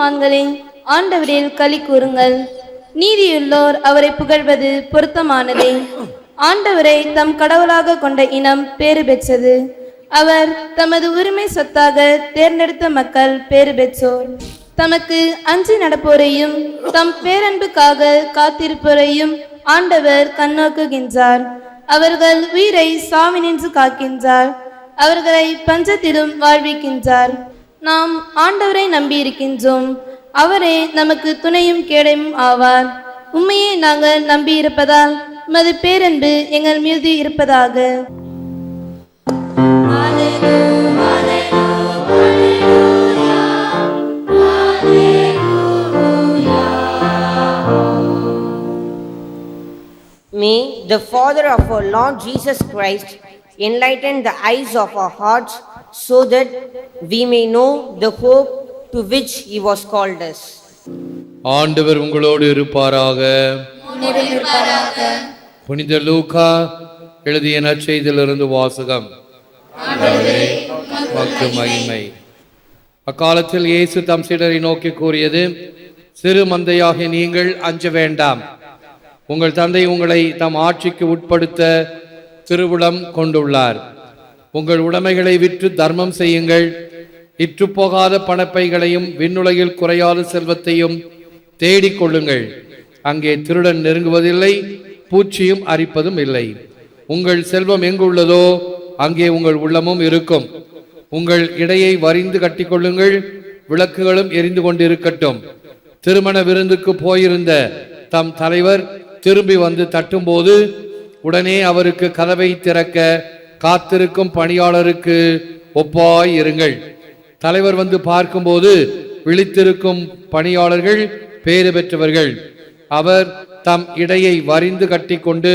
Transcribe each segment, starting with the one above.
நீதிமான்களே ஆண்டவரில் களி கூறுங்கள். நீதியுள்ளோர் அவரை புகழ்வது பொருத்தமானதே. ஆண்டவரை தம் கடவுளாக கொண்ட இனம் பேறு பெற்றது. அவர் தமது உரிமை சொத்தாக தேர்ந்தெடுத்த மக்கள் பேறு பெற்றோர். தமக்கு அஞ்சி நடப்போரையும் தம் பேரன்புக்காக காத்திருப்போரையும் ஆண்டவர் கண்ணோக்குகின்றார். அவர்கள் உயிரை சாவினின்று காக்கின்றார். அவர்களை பஞ்சத்திலும் வாழ்விக்கின்றார். நாம் ஆண்டவரை நம்பியிருக்கின்றோம். அவரே நமக்கு துணையும் கேடையும் ஆவார். உண்மையை நாங்கள் நம்பியிருப்பதால் உமது பேரன்பு எங்கள் மீது இருப்பதாக. May the Father of our Lord Jesus Christ enlighten the eyes of our hearts so that we may know the hope to which He was called us. ஆண்டவர் உங்களோடு இருப்பாராக. புனித லூகா எழுதிய நற்செய்தியிலிருந்து வாசகம். மகிமை. அக்காலத்தில் இயேசு தம் சீடரை நோக்கி கூறியது சிறு மந்தையாகிய நீங்கள் அஞ்ச வேண்டாம். உங்கள் தந்தை உங்களை தம் ஆட்சிக்கு உட்படுத்த திருவுளம் கொண்டுள்ளார். உங்கள் உடைமைகளை விற்று தர்மம் செய்யுங்கள். இற்றுப்போகாத பணப்பைகளையும் விண்ணுலகில் குறையாத செல்வத்தையும் தேடிக் கொள்ளுங்கள். அங்கே திருடன் நெருங்குவதில்லை பூச்சியும் அரிப்பதும் இல்லை. உங்கள் செல்வம் எங்குள்ளதோ அங்கே உங்கள் உள்ளமும் இருக்கும். உங்கள் இடையை வரிந்து கட்டிக்கொள்ளுங்கள் விளக்குகளும் எரிந்து கொண்டிருக்கட்டும். திருமண விருந்துக்கு போயிருந்த தம் தலைவர் திரும்பி வந்து தட்டும்போது உடனே அவருக்கு கதவை திறக்க காத்திருக்கும் பணியாளருக்கு ஒப்பாய் இருங்கள். தலைவர் வந்து பார்க்கும்போது விழித்திருக்கும் பணியாளர்கள் பேறு பெற்றவர்கள். அவர் தம் இடையை வரிந்து கட்டிக்கொண்டு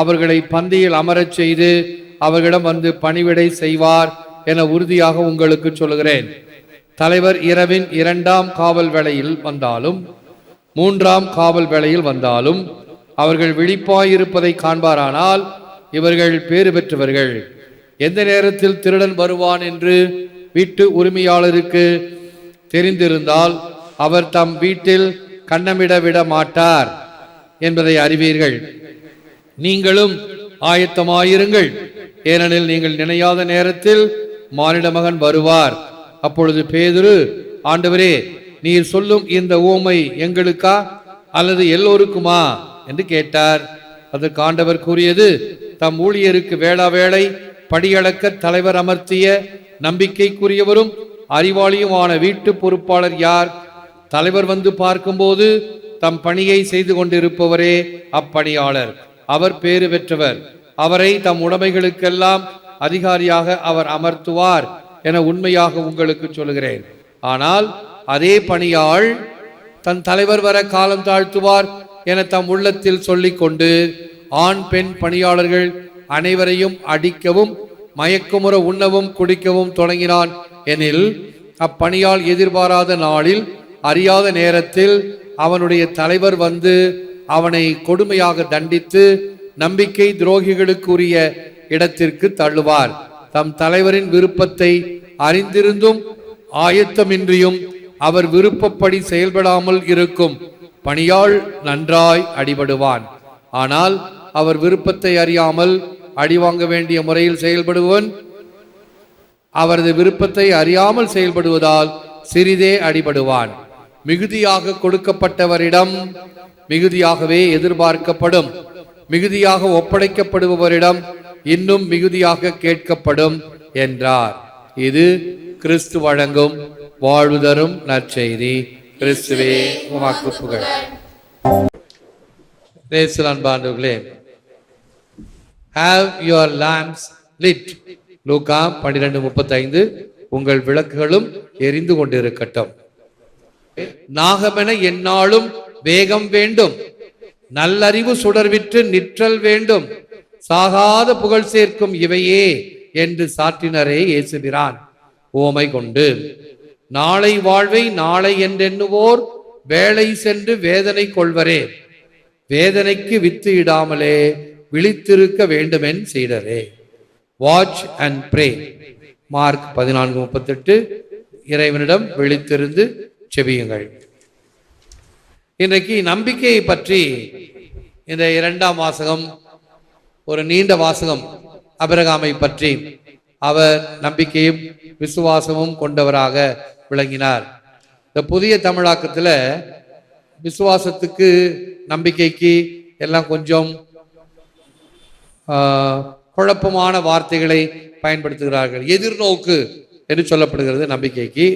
அவர்களை பந்தியில் அமரச் செய்து அவர்களிடம் வந்து பணிவிடை செய்வார் என உறுதியாக உங்களுக்கு சொல்கிறேன் தலைவர் இரவின் இரண்டாம் காவல் வேளையில் வந்தாலும் மூன்றாம் காவல் வேளையில் வந்தாலும் அவர்கள் விழிப்பாயிருப்பதை காண்பாரானால் இவர்கள் பேறு பெற்றவர்கள். எந்த நேரத்தில் திருடன் வருவான் என்று வீட்டு உரிமையாளருக்கு தெரிந்திருந்தால் அவர் தம் வீட்டில் கண்ணமிட விட மாட்டார் என்பதை அறிவீர்கள். நீங்களும் ஆயத்தமாயிருங்கள். ஏனெனில் நீங்கள் நினையாத நேரத்தில் மானிட மகன் வருவார். அப்பொழுது பேதுரு ஆண்டவரே நீர் சொல்லும் இந்த ஊமை எங்களுக்கா அல்லது எல்லோருக்குமா? என்று கேட்டார். அதற்கு ஆண்டவர் கூறியது தம் ஊழியருக்கு வேளா வேளை படியளக்க தலைவர் அமர்த்திய நம்பிக்கைக்குரியவரும் அறிவாளியுமான வீட்டு பொறுப்பாளர் யார்? தலைவர் வந்து பார்க்கும்போது தம் பணியை செய்து கொண்டிருப்பவரே அப்பணியாளர். அவர் பேறு பெற்றவர். அவரை தம் உடைமைகளுக்கெல்லாம் அதிகாரியாக அவர் அமர்த்துவார் என உண்மையாக உங்களுக்கு சொல்கிறேன் ஆனால் அதே பணியாள் தன் தலைவர் வர காலம் தாழ்த்துவார் என தம் உள்ளத்தில் சொல்லிக்கொண்டு ஆண் பெண் பணியாளர்கள் அனைவரையும் அடிக்கவும் மயக்குமுற உண்ணவும் குடிக்கவும் தொடங்கினான். எனில் அப்பணியால் எதிர்பாராத நாளில் அறியாத நேரத்தில் அவனுடைய தலைவர் வந்து அவனை கொடுமையாக தண்டித்து நம்பிக்கை துரோகிகளுக்குரிய இடத்திற்கு தள்ளுவார். தம் தலைவரின் விருப்பத்தை அறிந்திருந்தும் ஆயத்தமின்றியும் அவர் விருப்பப்படி செயல்படாமல் இருக்கும். பணியாள் நன்றாய் அடிபடுவான். ஆனால் அவர் விருப்பத்தை அறியாமல் அடிவாங்க வேண்டிய முறையில் செயல்படுவன் அவரது விருப்பத்தை அறியாமல் செயல்படுவதால் சிறிதே அடிபடுவான். மிகுதியாக கொடுக்கப்பட்டவரிடம் மிகுதியாகவே எதிர்பார்க்கப்படும். மிகுதியாக ஒப்படைக்கப்படுபவரிடம் இன்னும் மிகுதியாக கேட்கப்படும் என்றார். இது கிறிஸ்து வழங்கும் வாழ்வு தரும் நற்செய்தி. கிறிஸ்துவே உமக்கு புகழ். நேசல் ஹாவ் யுவர் lamps லிட் லூகா பன்னிரெண்டு முப்பத்தைந்து. உங்கள் விளக்குகளும் எரிந்து கொண்டிருக்கட்டும். நாகமென எந்நாளும் வேகம் வேண்டும். நல்லறிவு சுடர்விற்று நிற்றல் வேண்டும். சாகாத புகழ் சேர்க்கும் இவையே என்று சாற்றினரே இயேசுகிறான் ஓமை கொண்டு நாளை வாழ்வை நாளை என்றெண்ணுவோர் வேலை சென்று வேதனை கொள்வரே. வேதனைக்கு வித்து இடாமலே விழித்திருக்க வேண்டுமென் செய்தரே. வாட்ச் அண்ட் ப்ரே மார்க் பதினான்கு முப்பத்தெட்டு. இறைவனிடம் விழித்திருந்து செவியுங்கள் இன்றைக்கு நம்பிக்கையை பற்றி இந்த இரண்டாம் வாசகம் ஒரு நீண்ட வாசகம் அபிரகாமை பற்றி அவர் நம்பிக்கையும் விசுவாசமும் கொண்டவராக விளங்கினார். இந்த புதிய தமிழாக்கத்தில் விசுவாசத்துக்கு நம்பிக்கைக்கு எல்லாம் கொஞ்சம் குழப்பமான வார்த்தைகளை பயன்படுத்துகிறார்கள். எதிர்நோக்கு என்று சொல்லப்படுகிறது நம்பிக்கைக்கு.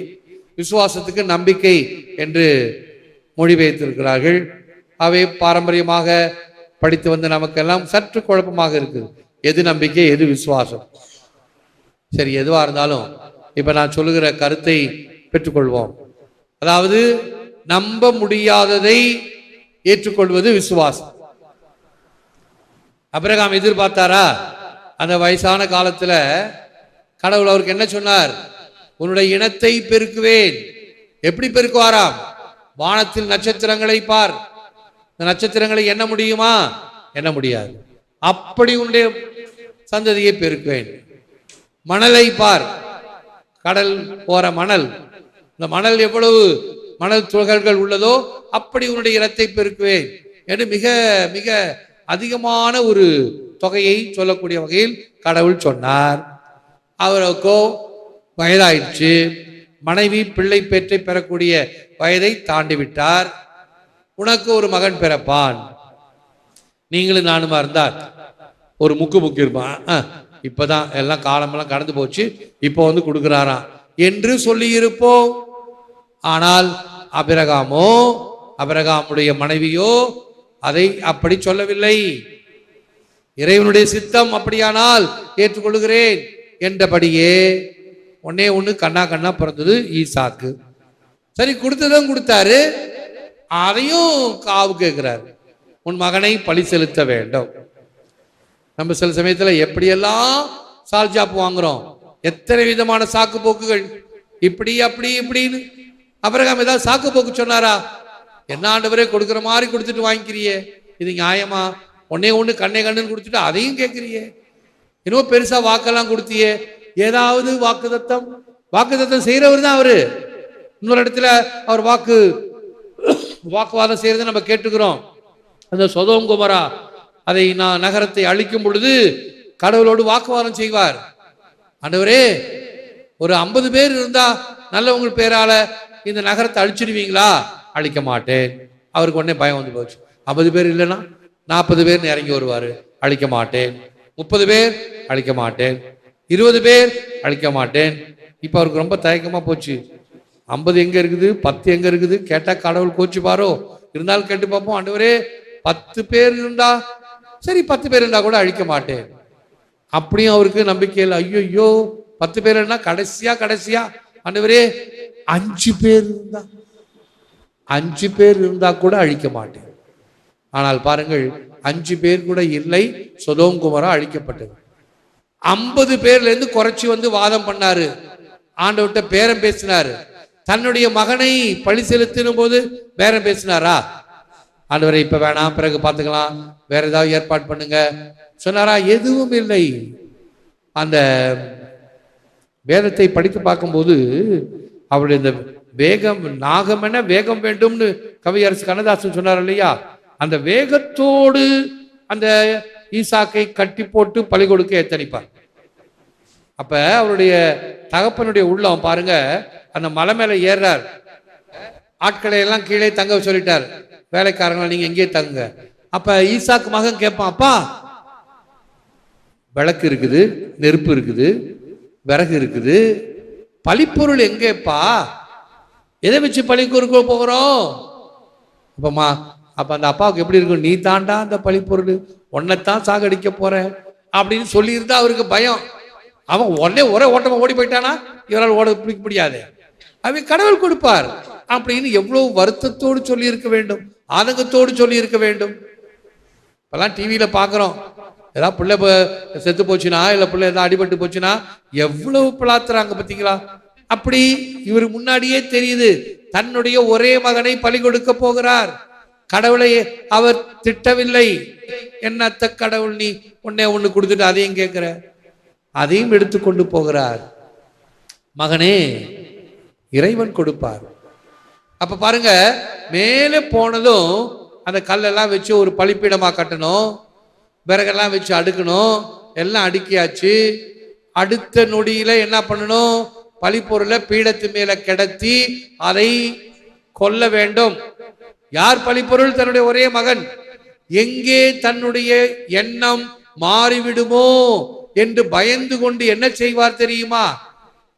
விசுவாசத்துக்கு நம்பிக்கை என்று மொழிபெயர்த்திருக்கிறார்கள் அவை பாரம்பரியமாக படித்து வந்த நமக்கெல்லாம் சற்று குழப்பமாக இருக்குது. எது நம்பிக்கை எது விசுவாசம்? சரி எதுவாக இருந்தாலும் இப்போ நான் சொல்லுகிற கருத்தை பெற்றுக்கொள்வோம். அதாவது நம்ப முடியாததை ஏற்றுக்கொள்வது விசுவாசம். அபிரகாம் எதிர்பார்த்தாரா? அந்த வயசான காலத்துல கடவுள் அவருக்கு என்ன சொன்னார்? உன்னுடைய இனத்தை பெருக்குவேன். எப்படி பெருக்குவாராம்? வானத்தில் நட்சத்திரங்களை பார். இந்த நட்சத்திரங்களை எண்ண முடியுமா? எண்ண முடியாது. அப்படி உன்னுடைய சந்ததியை பெருக்குவேன். மணலை பார். கடல் போற மணல். இந்த மணல் எவ்வளவு மணல் துகள்கள் உள்ளதோ அப்படி உன்னுடைய இனத்தை பெருக்குவேன் என்று மிக மிக அதிகமான ஒரு தொகையை சொல்லக்கூடிய வகையில் கடவுள் சொன்னார். அவருக்கோ வயதாயிடுச்சு. மனைவி பிள்ளை பேற்றை பெறக்கூடிய வயதை தாண்டி விட்டார். உனக்கு ஒரு மகன் பிறப்பான். நீங்களும் நானுமா இருந்தார் ஒரு முக்கு முக்கு இருப்பான் இப்பதான் எல்லாம் காலமெல்லாம் கடந்து போச்சு. இப்போ வந்து கொடுக்குறாராம் என்று சொல்லி இருப்போம் ஆனால் அபிரகாமோ அபிரகாமுடைய மனைவியோ அதை அப்படி சொல்லவில்லை. இறைவனுடைய சித்தம் அப்படியானால் ஏற்றுக்கொள்கிறேன் என்றபடியே ஒன்னே ஒன்று கண்ணா கண்ணா பிறந்தது ஈசாக்கு. சரி கொடுத்ததும் கொடுத்தாரு. அதையும் காவு கேட்கிறார். உன் மகனை பழி செலுத்த வேண்டும். நம்ம சில சமயத்தில் எப்படியெல்லாம் சால்ஜாப் வாங்குறோம்? எத்தனை விதமான சாக்கு போக்குகள்? இப்படி அப்படி இப்படின்னு. அபிரகாம் ஏதாவது சாக்கு போக்கு சொன்னாரா? என்ன ஆண்டவரே கொடுக்குற மாதிரி கொடுத்துட்டு வாங்கிக்கிறியே? இது நியாயமா? ஒன்னே ஒன்று கண்ணே கண்ணுன்னு கொடுத்துட்டு அதையும் கேட்குறியே? இன்னும் பெருசா வாக்கெல்லாம் கொடுத்தியே? ஏதாவது வாக்குதத்தம் வாக்குதத்தம் செய்கிறவர் தான் அவரு. இன்னொரு இடத்துல அவர் வாக்கு வாக்குவாதம் செய்யறதை நம்ம கேட்டுக்கிறோம். அந்த சொதோம் குமரா அதை நான் நகரத்தை அழிக்கும் பொழுது கடவுளோடு வாக்குவாதம் செய்வார். ஆண்டவரே ஒரு ஐம்பது பேர் இருந்தா நல்லவங்க பேரால இந்த நகரத்தை அழிச்சிடுவீங்களா? அழிக்க மாட்டேன். அவருக்கு உடனே பயம் வந்து போச்சு. ஐம்பது பேர் இல்லைன்னா நாற்பது பேர் இறங்கி வருவார். அழிக்க மாட்டேன். முப்பது பேர் அழிக்க மாட்டேன். இருபது பேர் அழிக்க மாட்டேன். இப்போ அவருக்கு ரொம்ப தயக்கமாக போச்சு. ஐம்பது எங்கே இருக்குது? பத்து எங்கே இருக்குது? கேட்டால் கடவுள் கோச்சுப்பாரோ இருந்தாலும் கேட்டு பார்ப்போம். ஆண்டவரே பத்து பேர் இருந்தா சரி பத்து பேர் இருந்தால் கூட அழிக்க மாட்டேன். அப்படியும் அவருக்கு நம்பிக்கை இல்லை. ஐயோ ஐயோ பத்து பேர்னா கடைசியா கடைசியா. ஆண்டவரே அஞ்சு பேர் இருந்தா. அஞ்சு பேர் இருந்தா கூட அழிக்க மாட்டேன். ஆனால் பாருங்கள் அஞ்சு பேர் கூட இல்லை சொதோம் குமரா அழிக்கப்பட்டது. ஐம்பது பேர்ல இருந்து குறைச்சி வந்து வாதம் பண்ணாரு. ஆண்டவர்கிட்ட பேரம் பேசினாரு. தன்னுடைய மகனை பழி செலுத்தின போது பேரம் பேசினாரா? ஆண்டவரை இப்ப வேணாம் பிறகு பார்த்துக்கலாம். வேற ஏதாவது ஏற்பாடு பண்ணுங்க. சொன்னாரா எதுவும் இல்லை. அந்த வேதத்தை படித்து பார்க்கும்போது அவருடைய இந்த வேகம் நாகமென வேகம் வேண்டும்னு கவியரசு கண்ணதாசன் சொன்னார் இல்லையா அந்த வேகத்தோடு அந்த ஈசாக்கை கட்டி போட்டு பழி கொடுக்க எத்தனிப்பார்? அப்ப அவருடைய தகப்பனுடைய உள்ளம் பாருங்க அந்த மலை மேல ஏறுறார். ஆட்களை எல்லாம் கீழே தங்க சொல்லிட்டார். வேலைக்காரங்களை நீங்க எங்கேயே தங்குங்க. அப்ப ஈசாக்கு மகன் கேட்பான் அப்பா விளக்கு இருக்குது நெருப்பு இருக்குது விறகு இருக்குது பழிப்பொருள் எங்கேப்பா? எதை வச்சு பழி போகிறோம்? அப்பமா அப்ப அந்த அப்பாவுக்கு எப்படி இருக்கும்? நீ தாண்டா அந்த பழிப்பொருள் உன்னைத்தான் சாகடிக்க போற அப்படின்னு சொல்லியிருந்தா அவருக்கு பயம். அவன் உடனே ஒரே ஓட்டமா ஓடி போயிட்டானா? இவரால் ஓட பிடிக்க முடியாது. அவன் கடவுள் கொடுப்பார் அப்படின்னு எவ்வளவு வருத்தத்தோடு சொல்லி இருக்க வேண்டும். ஆதங்கத்தோடு சொல்லி இருக்க வேண்டும். இப்பெல்லாம் டிவியில பாக்குறோம். ஏதாவது பிள்ளை செத்து போச்சுன்னா இல்ல பிள்ளை ஏதாவது அடிபட்டு போச்சுன்னா எவ்வளவு பிளாத்துறாங்க பாத்தீங்களா? அப்படி இவர் முன்னாடியே தெரியுது தன்னுடைய ஒரே மகனை பலி கொடுக்க போகிறார். கடவுளை அவர் திட்டவில்லை. என்னத்த கடவுள் நீ உன்னை ஒண்ணு கொடுத்துட்டு அதையும் கேட்கிற அதையும் எடுத்துக்கொண்டு போகிறார். மகனே இறைவன் கொடுப்பார். அப்ப பாருங்க மேலே போனதும் அந்த கல்லெல்லாம் வச்சு ஒரு பலிப்பீடமா கட்டணும் விறகெல்லாம் வச்சு அடுக்கணும் எல்லாம் அடுக்கியாச்சு. அடுத்த நொடியில என்ன பண்ணணும்? பழிப்பொருளை பீடத்து மேல கிடத்தி அதை கொல்ல வேண்டும். யார் பழிப்பொருள் தன்னுடைய ஒரே மகன். எங்கே தன்னுடைய எண்ணம் மாறிவிடுமோ என்று பயந்து கொண்டு என்ன செய்வார் தெரியுமா?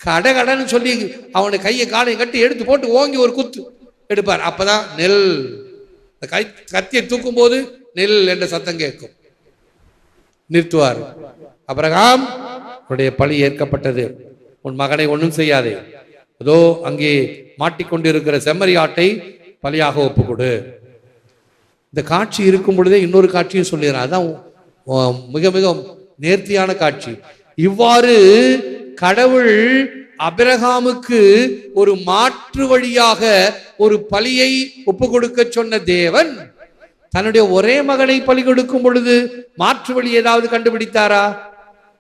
கடகடன்னு சொல்லி அவனை கையை காலையை கட்டி எடுத்து போட்டு ஓங்கி ஒரு குத்து எடுப்பார். அப்பதான் நெல். கை கத்தியை தூக்கும் போது நெல் என்ற சத்தம் கேட்கும். நிறுத்துவார். அபிரகாம் அவருடைய பழி ஏற்கப்பட்டது. உன் மகனை ஒன்றும் செய்யாதே. அதோ அங்கே மாட்டிக்கொண்டிருக்கிற செம்மறி ஆட்டை பலியாக ஒப்புக்கொடு. இந்த காட்சி இருக்கும் பொழுதே இன்னொரு காட்சியும் சொல்லிடுறேன் அதான் மிக மிக நேர்த்தியான காட்சி. இவ்வாறு கடவுள் அபிரகாமுக்கு ஒரு மாற்று வழியாக ஒரு பலியை ஒப்பு கொடுக்க சொன்ன தேவன் தன்னுடைய ஒரே மகனை பலி கொடுக்கும் பொழுது மாற்று வழி ஏதாவது கண்டுபிடித்தாரா?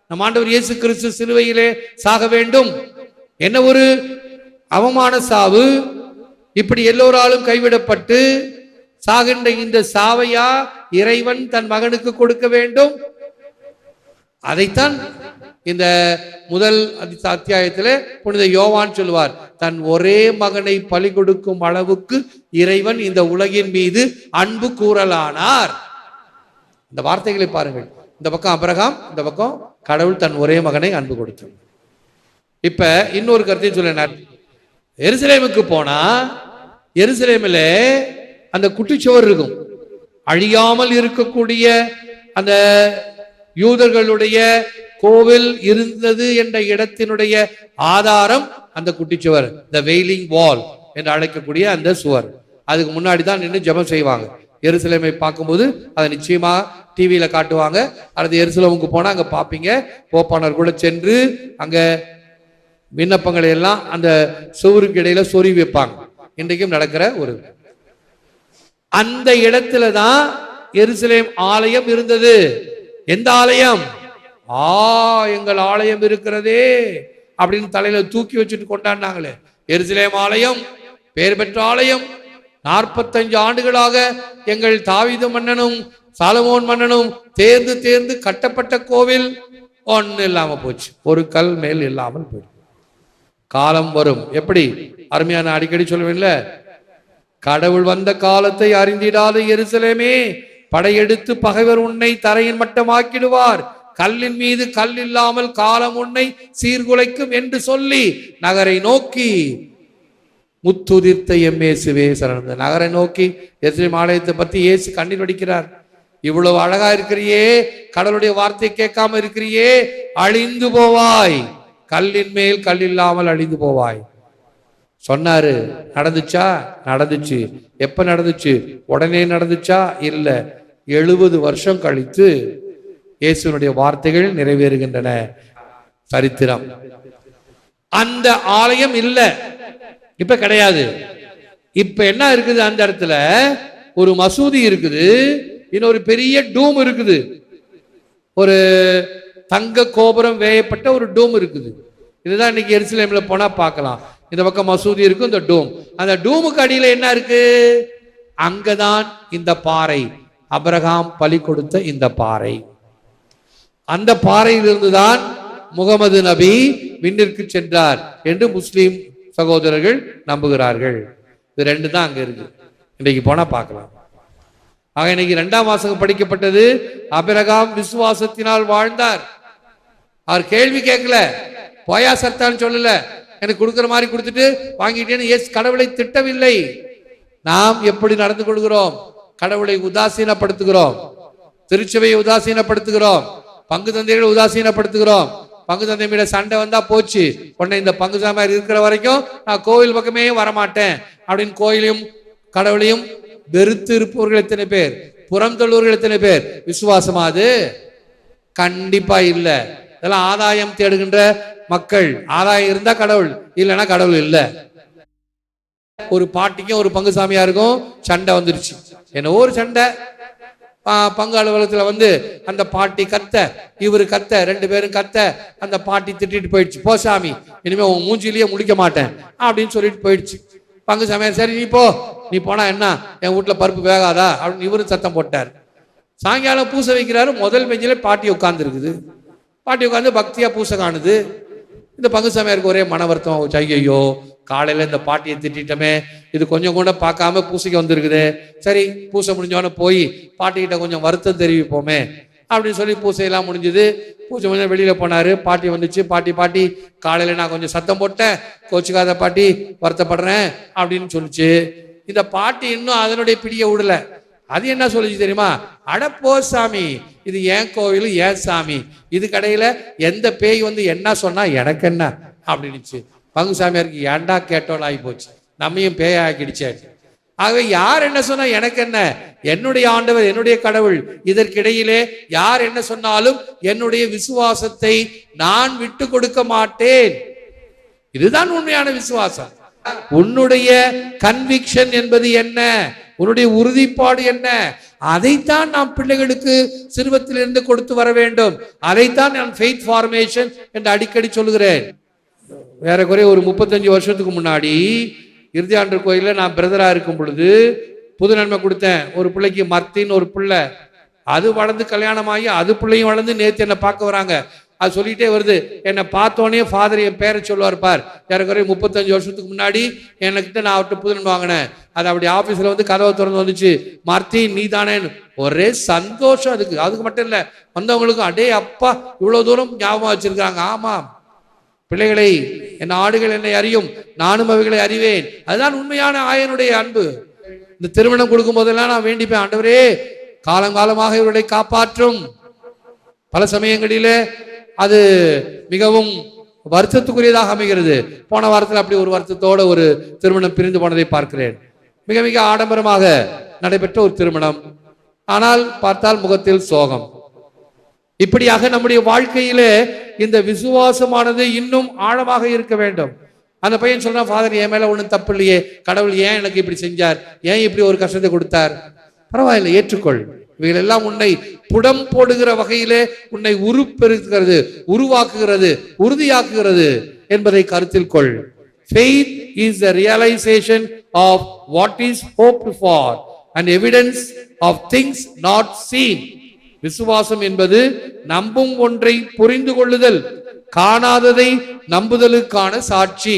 நம் ஆண்டவர் இயேசு கிறிஸ்து சிலுவையிலே சாக வேண்டும். என்ன ஒரு அவமான சாவு? இப்படி எல்லோராலும் கைவிடப்பட்டு சாகின்ற இந்த சாவையா இறைவன் தன் மகனுக்கு கொடுக்க வேண்டும்? அதைத்தான் இந்த முதல் அதி- புனித யோவான் சொல்லுவார். தன் ஒரே மகனை பலி கொடுக்கும் அளவுக்கு இறைவன் இந்த உலகின் மீது அன்பு கூறலானார். இந்த வார்த்தைகளை பாருங்கள். இந்த பக்கம் அபரகாம் இந்த பக்கம் கடவுள் தன் ஒரே மகனை அன்பு கொடுத்தார் இப்ப இன்னொரு கருத்தையும் சொல்லினார் எருசலேமுக்கு போனா எருசலேமில் அந்த குட்டிச்சுவர் இருக்கும். அழியாமல் இருக்கக்கூடிய அந்த யூதர்களுடைய கோவில் இருந்தது என்ற இடத்தினுடைய ஆதாரம் அந்த குட்டிச்சுவர் த வெயிலிங் வால் என்று அழைக்கக்கூடிய அந்த சுவர். அதுக்கு முன்னாடி தான் நின்று ஜெபம் செய்வாங்க. எருசலேமை பார்க்கும்போது அதை நிச்சயமாக டிவியில காட்டுவாங்க. அல்லது எருசலேமுக்கு போனால் அங்கே பார்ப்பீங்க போப்பானர் கூட சென்று அங்கே விண்ணப்பங்களை எல்லாம் அந்த சுவருக்கு இடையில சொறி வைப்பாங்க. இன்றைக்கும் நடக்கிற ஒரு அந்த இடத்துல தான் எருசலேம் ஆலயம் இருந்தது. எந்த ஆலயம்? ஆ எங்கள் ஆலயம் இருக்கிறதே அப்படின்னு தலையில தூக்கி வச்சுட்டு கொண்டாடினாங்களே. எருசலேம் ஆலயம் பேர் பெற்ற ஆலயம். நாற்பத்தஞ்சு ஆண்டுகளாக எங்கள் தாவித மன்னனும் சாலமோன் மன்னனும் தேர்ந்து தேர்ந்து கட்டப்பட்ட கோவில் ஒன்று இல்லாம போச்சு. ஒரு கல் மேல் இல்லாமல் போயிடுச்சு காலம் வரும். எப்படி? அருமையான அடிக்கடி சொல்லுவேன்ல கடவுள் வந்த காலத்தை அறிந்திடாத எருசலேமே படையெடுத்து பகைவர் உன்னை தரையின் மட்டமாக்கிடுவார். கல்லின் மீது கல் இல்லாமல் காலம் உன்னை சீர்குலைக்கும் என்று சொல்லி நகரை நோக்கி முத்துதிர்த்த எம்மேசுவே சரணம் நகரை நோக்கி எருசலேம் ஆலயத்தை பத்தி இயேசு கண்ணீர் வடிக்கிறார். இவ்வளவு அழகா இருக்கிறியே கடவுளுடைய வார்த்தை கேட்காம இருக்கிறியே அழிந்து போவாய். கல்லின் மேல் கல் இல்லாமல் அழிந்து போவாய். சொன்னாரு நடந்துச்சா? நடந்துச்சு. எப்ப நடந்துச்சு? உடனே நடந்துச்சா? இல்ல. எழுபது வருஷம் கழித்து இயேசுனுடைய வார்த்தைகள் நிறைவேறுகின்றன. சரித்திரம். அந்த ஆலயம் இல்ல. இப்ப கிடையாது. இப்ப என்ன இருக்குது அந்த இடத்துல? ஒரு மசூதி இருக்குது. இன்னொரு பெரிய டூம் இருக்குது. ஒரு தங்க கோபுரம் வேயப்பட்ட ஒரு டூம் இருக்குது. இதுதான் இன்னைக்கு எருசலேம்ல போனா பார்க்கலாம். இந்த பக்கம் மசூதி இருக்கும் இந்த டூம். அந்த டூமுக்கு அடியில என்ன இருக்கு? அங்கதான் இந்த பாறை. அபிரகாம் பலி கொடுத்த இந்த பாறை. அந்த பாறையிலிருந்து தான் முகமது நபி விண்ணிற்கு சென்றார் என்று முஸ்லீம் சகோதரர்கள் நம்புகிறார்கள். இது ரெண்டு தான் அங்க இருக்கு. இன்னைக்கு போனா பார்க்கலாம். ஆக இன்னைக்கு ரெண்டாம் வாசகம் படிக்கப்பட்டது. அபிரகாம் விசுவாசத்தினால் வாழ்ந்தார். அவர் கேள்வி கேட்கல. போயா சத்தான்னு சொல்லல. எனக்கு கொடுக்கிற மாதிரி கொடுத்துட்டு வாங்கிட்டேன்னு எஸ் கடவுளை திட்டவில்லை. நாம் எப்படி நடந்து கொள்கிறோம்? கடவுளை உதாசீனப்படுத்துகிறோம். திருச்சபையை உதாசீனப்படுத்துகிறோம். பங்கு தந்தைகளை உதாசீனப்படுத்துகிறோம். பங்கு தந்தை மீட சண்டை வந்தா போச்சு. உடனே இந்த பங்கு சாமியார் இருக்கிற வரைக்கும் நான் கோவில் பக்கமே வரமாட்டேன். அப்படின்னு கோயிலையும் கடவுளையும் வெறுத்து இருப்பவர்கள் எத்தனை பேர்? புறம் தள்ளுவர்கள் எத்தனை பேர்? விசுவாசமா அது? கண்டிப்பா இல்ல. இதெல்லாம் ஆதாயம் தேடுகின்ற மக்கள். ஆதாயம் இருந்தா கடவுள் இல்லைன்னா கடவுள் இல்ல. ஒரு பாட்டிக்கும் ஒரு பங்கு சாமியாருக்கும் சண்டை வந்துருச்சு. என்ன ஒரு சண்டை? பங்கு அலுவலகத்துல வந்து அந்த பாட்டி கத்த இவரு கத்த ரெண்டு பேரும் கத்த அந்த பாட்டி திட்டிட்டு போயிடுச்சு. போ சாமி இனிமே உன் மூஞ்சிலேயே முடிக்க மாட்டேன் அப்படின்னு சொல்லிட்டு போயிடுச்சு. பங்கு சமையல். சரி நீ போ. நீ போனா என்ன? என் வீட்டில் பருப்பு வேகாதா? அப்படின்னு இவரும் சத்தம் போட்டார். சாயங்காலம் பூசை வைக்கிறாரு. முதல் பெஞ்சில பாட்டி உட்காந்துருக்குது பாட்டி உட்காந்து பக்தியா பூசை காணுது. இந்த பங்கு சமையலுக்கு ஒரே மன வருத்தம். ஐயோ ஐயையோ காலையில இந்த பாட்டியை திட்டமே இது கொஞ்சம் கூட பார்க்காம பூசைக்கு வந்திருக்குது. சரி பூசை முடிஞ்சோடனே போய் பாட்டிக்கிட்ட கொஞ்சம் வருத்தம் தெரிவிப்போமே. அப்படின்னு சொல்லி பூசையெல்லாம் முடிஞ்சது. பூஜை முடிஞ்ச வெளியில் போனார். பாட்டி வந்துச்சு. பாட்டி பாட்டி காலையில் நான் கொஞ்சம் சத்தம் போட்டேன். கோச்சுக்காத பாட்டி வருத்தப்படுறேன் அப்படின்னு சொல்லிச்சு. இந்த பாட்டி இன்னும் அதனுடைய பிடிய விடல அது என்ன சொல்லுச்சு தெரியுமா? அடப்போ சாமி. இது ஏன் கோவில்? ஏன் சாமி? இது கடையில் எந்த பேய் வந்து என்ன சொன்னால் எனக்கு என்ன? அப்படின்னுச்சு. பங்கு சாமியாருக்கு ஏன்டா கேட்டோன்னு ஆகி போச்சு நம்மையும் பேய ஆக்கிடுச்சே ஆகவே யார் என்ன சொன்னா எனக்கு என்ன? என்னுடைய ஆண்டவர் என்னுடைய கடவுள். இதற்கிடையிலே யார் என்ன சொன்னாலும் என்னுடைய விசுவாசத்தை நான் விட்டு கொடுக்க மாட்டேன். இதுதான் உண்மையான விசுவாசம். உன்னுடைய கன்விக்ஷன் என்பது என்ன? உன்னுடைய உறுதிப்பாடு என்ன? அதைத்தான் நாம் பிள்ளைகளுக்கு சிறுவத்திலிருந்து கொடுத்து வர வேண்டும். அதைத்தான் நான் ஃபெய்த் ஃபார்மேஷன் என்று அடிக்கடி சொல்லுகிறேன். வேற குறைய ஒரு முப்பத்தஞ்சு வருஷத்துக்கு முன்னாடி இறுதியாண்டு கோயிலில் நான் பிரதராக இருக்கும் பொழுது புது நன்மை கொடுத்தேன். ஒரு பிள்ளைக்கு மர்த்தின்னு ஒரு பிள்ளை. அது வளர்ந்து கல்யாணமாகி அது பிள்ளையும் வளர்ந்து நேற்று என்னை பார்க்க வராங்க. அது சொல்லிட்டே வருது. என்னை பார்த்தோன்னே ஃபாதர் என் பேரை சொல்லுவார் பார். ஏறக்குறைய முப்பத்தஞ்சு வருஷத்துக்கு முன்னாடி என்கிட்ட நான் அவர்கிட்ட புது நன்மை வாங்கினேன். அது அப்படி ஆஃபீஸில் வந்து கதவை திறந்து வந்துச்சு. மார்த்தி நீ தானேன்னு ஒரே சந்தோஷம் அதுக்கு. அதுக்கு மட்டும் இல்லை. வந்தவங்களுக்கும் அடே அப்பா இவ்வளோ தூரம் ஞாபகம் வச்சுருக்காங்க ஆமாம். பிள்ளைகளை என் ஆடுகள் என்னை அறியும் நானும் அவைகளை அறிவேன். அதுதான் உண்மையான ஆயனுடைய அன்பு. இந்த திருமணம் கொடுக்கும் போதெல்லாம் நான் வேண்டிப்பேன். ஆண்டவரே காலங்காலமாக இவர்களை காப்பாற்றும். பல சமயங்களிலே அது மிகவும் வருத்தத்துக்குரியதாக அமைகிறது. போன வாரத்தில் அப்படி ஒரு வருத்தத்தோட ஒரு திருமணம் பிரிந்து போனதை பார்க்கிறேன். மிக மிக ஆடம்பரமாக நடைபெற்ற ஒரு திருமணம். ஆனால் பார்த்தால் முகத்தில் சோகம். இப்படியாக நம்முடைய வாழ்க்கையிலே இந்த விசுவாசமானது இன்னும் ஆழமாக இருக்க வேண்டும். அந்த பையன் சொல்றான் ஃபாதர் என் மேல ஒன்றும் தப்பு இல்லையே. கடவுள் ஏன் எனக்கு இப்படி செஞ்சார்? ஏன் இப்படி ஒரு கஷ்டத்தை கொடுத்தார்? பரவாயில்லை ஏற்றுக்கொள். இவைகள் எல்லாம் உன்னை புடம் போடுகிற வகையிலே உன்னை உருப்பெருக்கிறது உருவாக்குகிறது உறுதியாக்குகிறது என்பதை கருத்தில் கொள். Faith is the realization of what is hope for and evidence of things not seen விசுவாசம் என்பது நம்பும் ஒன்றை புரிந்து கொள்ளுதல் காணாததை நம்புதலுக்கான சாட்சி.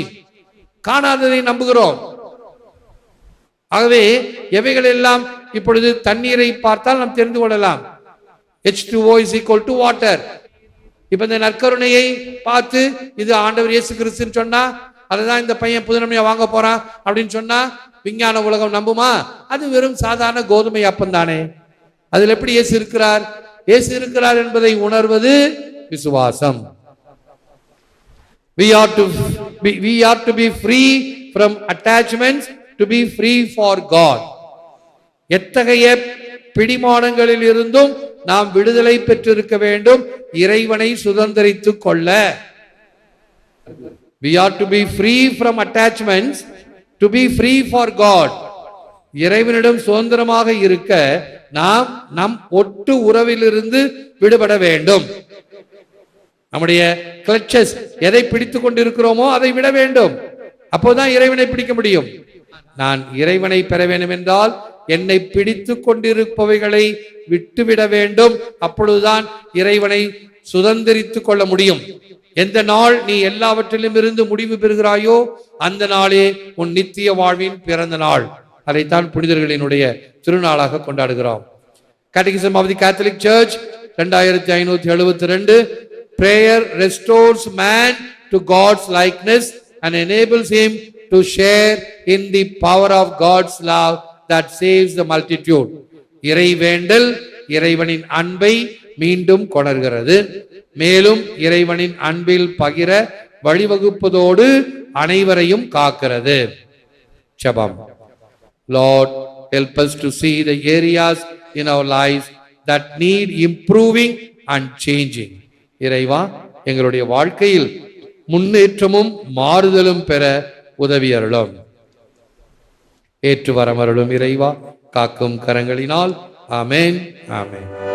காணாததை நம்புகிறோம். ஆகவே எவைகள் எல்லாம் இப்பொழுது தண்ணீரை பார்த்தால் நாம் தெரிந்து கொள்ளலாம். H two O is equal to water இப்ப இந்த நற்கருணையை பார்த்து இது ஆண்டவர் இயேசு கிறிஸ்துன்னு சொன்னா அதுதான் இந்த பையன் புதுநன்மையா வாங்க போறான் அப்படின்னு சொன்னா விஞ்ஞான உலகம் நம்புமா? அது வெறும் சாதாரண கோதுமை அப்பம் தானே. அதில் எப்படி இயேசு இருக்கிறார்? இயேசு இருக்கிறார் என்பதை உணர்வது விசுவாசம். We are to be, we are to be free from attachments to be free for god. எத்தகைய பிடிமானங்களில் இருந்தும் நாம் விடுதலை பெற்றிருக்க வேண்டும் இறைவனை சுதந்திரித்துக் கொள்ள. We are to be free from attachments to be free for god. இறைவனிடம் சுதந்திரமாக இருக்க நாம் நம் ஒட்டு உறவிலிருந்து விடுபட வேண்டும். நம்முடைய கிளச்சஸ் எதை பிடித்துக் கொண்டிருக்கிறோமோ அதை விட வேண்டும். அப்போதான் இறைவனை பிடிக்க முடியும். நான் இறைவனை பெற வேண்டும் என்றால் என்னை பிடித்துக் கொண்டிருப்பவைகளை விட்டுவிட வேண்டும். அப்பொழுதுதான் இறைவனை சுதந்திரித்துக் கொள்ள முடியும். எந்த நாள் நீ எல்லாவற்றிலும் இருந்து முடிவு பெறுகிறாயோ அந்த நாளே உன் நித்திய வாழ்வின் பிறந்த நாள். அதைத்தான் புனிதர்களினுடைய திருநாளாக கொண்டாடுகிறோம். Catechism of the catholic church ரெண்டாயிரத்தி ஐநூத்தி எழுபத்தி ரெண்டு prayer restores man to God's likeness and enables him to share in the power of God's love that saves the multitude இறைவேண்டல் இறைவனின் அன்பை மீண்டும் கொணர்கிறது. மேலும் இறைவனின் அன்பில் பகிர வழிவகுப்பதோடு அனைவரையும் காக்கிறது. ஜபம். Lord, help us to see the areas in our lives that need improving and changing. இறைவா எங்களுடைய வாழ்க்கையில் முன்னேற்றமும் மாறுதலும் பெற உதவி அருளும். ஏற்று வரமருளும் இறைவா காக்கும் கரங்களினால். ஆமேன் ஆமேன்.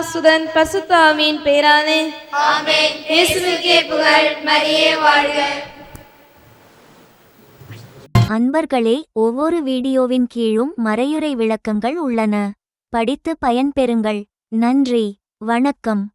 சுதன் பசுத்தாவின் பேரானே. ஆமென். இயேசுவுக்கே புகழ். மரியே வாழ்க. அன்பர்களே ஒவ்வொரு வீடியோவின் கீழும் மறையுறை விளக்கங்கள் உள்ளன. படித்து பயன்பெறுங்கள். நன்றி. வணக்கம்.